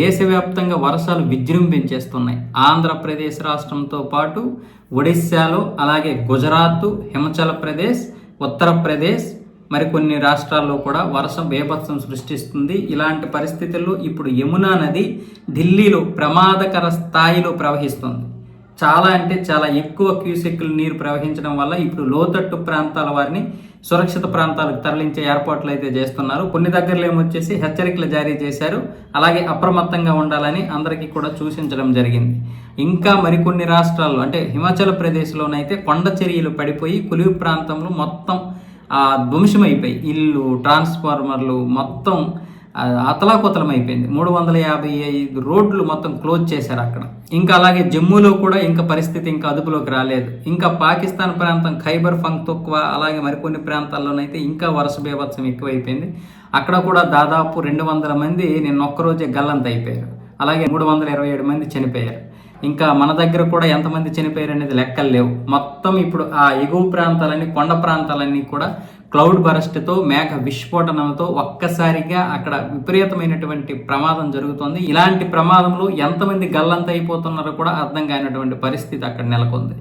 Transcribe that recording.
దేశవ్యాప్తంగా వర్షాలు విజృంభించేస్తున్నాయి. ఆంధ్రప్రదేశ్ రాష్ట్రంతో పాటు ఒడిశాలో అలాగే గుజరాత్ హిమాచల్ ప్రదేశ్ ఉత్తరప్రదేశ్ మరికొన్ని రాష్ట్రాల్లో కూడా వర్షం బేభత్సం సృష్టిస్తుంది. ఇలాంటి పరిస్థితుల్లో ఇప్పుడు యమునా నది ఢిల్లీలో ప్రమాదకర స్థాయిలో ప్రవహిస్తుంది. చాలా అంటే చాలా ఎక్కువ క్యూసెక్కులు నీరు ప్రవహించడం వల్ల ఇప్పుడు లోతట్టు ప్రాంతాల వారిని సురక్షిత ప్రాంతాలకు తరలించే ఏర్పాట్లు అయితే చేస్తున్నారు. కొన్ని దగ్గరలో ఏమొచ్చేసి హెచ్చరికలు జారీ చేశారు. అలాగే అప్రమత్తంగా ఉండాలని అందరికీ కూడా సూచించడం జరిగింది. ఇంకా మరికొన్ని రాష్ట్రాల్లో అంటే హిమాచల్ ప్రదేశ్లోనైతే కొండ చర్యలు పడిపోయి కులివి ప్రాంతంలో మొత్తం ఆ ధ్వంసమైపోయి. ఇల్లు ట్రాన్స్ఫార్మర్లు మొత్తం అతలాకుతలం అయిపోయింది. మూడు వందల యాభై ఐదు రోడ్లు మొత్తం క్లోజ్ చేశారు అక్కడ. ఇంకా అలాగే జమ్మూలో కూడా ఇంకా పరిస్థితి ఇంకా అదుపులోకి రాలేదు. ఇంకా పాకిస్తాన్ ప్రాంతం ఖైబర్ తక్కువ అలాగే మరికొన్ని ప్రాంతాల్లోనైతే ఇంకా వరుస బీభత్సం ఎక్కువైపోయింది. అక్కడ కూడా దాదాపు రెండు వందల మంది నిన్న ఒక్కరోజే గల్లంత అయిపోయారు. అలాగే మూడు వందల ఇరవై ఏడు మంది చనిపోయారు. ఇంకా మన దగ్గర కూడా ఎంతమంది చనిపోయారు అనేది లెక్కలు లేవు. మొత్తం ఇప్పుడు ఆ ఎగువ ప్రాంతాలన్నీ కొండ ప్రాంతాలన్నీ కూడా క్లౌడ్ బరస్ట్తో మేఘ విస్ఫోటనంతో ఒక్కసారిగా అక్కడ విపరీతమైనటువంటి ప్రమాదం జరుగుతోంది. ఇలాంటి ప్రమాదంలో ఎంతమంది గల్లంత అయిపోతున్నారో కూడా అర్థం కానటువంటి పరిస్థితి అక్కడ నెలకొంది.